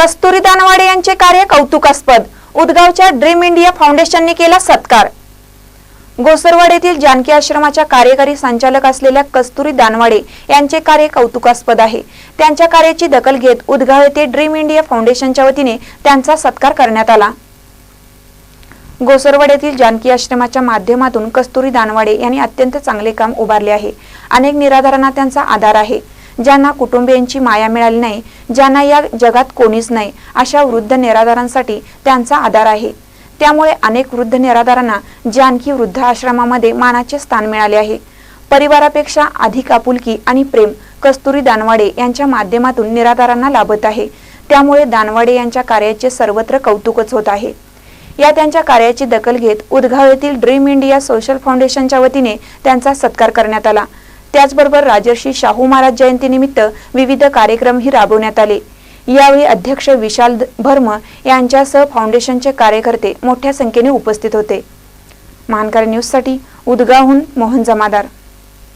कस्तुरी दानवाडे यांचे कार्य कौतुकास्पद. उदगावच्या ड्रीम इंडिया फाउंडेशनने केला सत्कार. गोसरवाड येथील जानकी आश्रमाच्या कार्यकारी संचालक असलेल्या कस्तुरी दानवाडे यांचे कार्य कौतुकास्पद आहे. त्यांच्या कार्याची दखल घेत उदगाव येथे ड्रीम इंडिया फाउंडेशनच्या वतीने त्यांचा सत्कार करण्यात आला. गोसरवाड येथील जानकी आश्रमाच्या माध्यमातून कस्तुरी दानवाडे यांनी अत्यंत चांगले काम उभारले आहे. अनेक निराधारांना त्यांचा आधार आहे. ज्यांना कुटुंबियांची माया मिळाली नाही ज्यांना या जगात कोणीच नाही अशा वृद्ध निराधारांसाठी त्यांचा आधार आहे. त्यामुळे अनेक वृद्ध निराधारांना जानकी वृद्ध आश्रमामध्ये मानाचे स्थान मिळाले आहे. परिवारापेक्षा अधिक आपुलकी आणि प्रेम कस्तुरी दानवाडे यांच्या माध्यमातून निराधारांना लाभत आहे. त्यामुळे दानवाडे यांच्या कार्याचे सर्वत्र कौतुकच होत आहे. या त्यांच्या कार्याची दखल घेत उदगाव येथील ड्रीम इंडिया सोशल फाउंडेशनच्या वतीने त्यांचा सत्कार करण्यात आला. त्याचबरोबर राजर्षी शाहू महाराज जयंतीनिमित्त विविध कार्यक्रमही राबवण्यात आले. यावेळी अध्यक्ष विशाल भर्म यांच्यासह फाउंडेशनचे कार्यकर्ते मोठ्या संख्येने उपस्थित होते. महानकर न्यूजसाठी उदगावहून मोहन जमादार.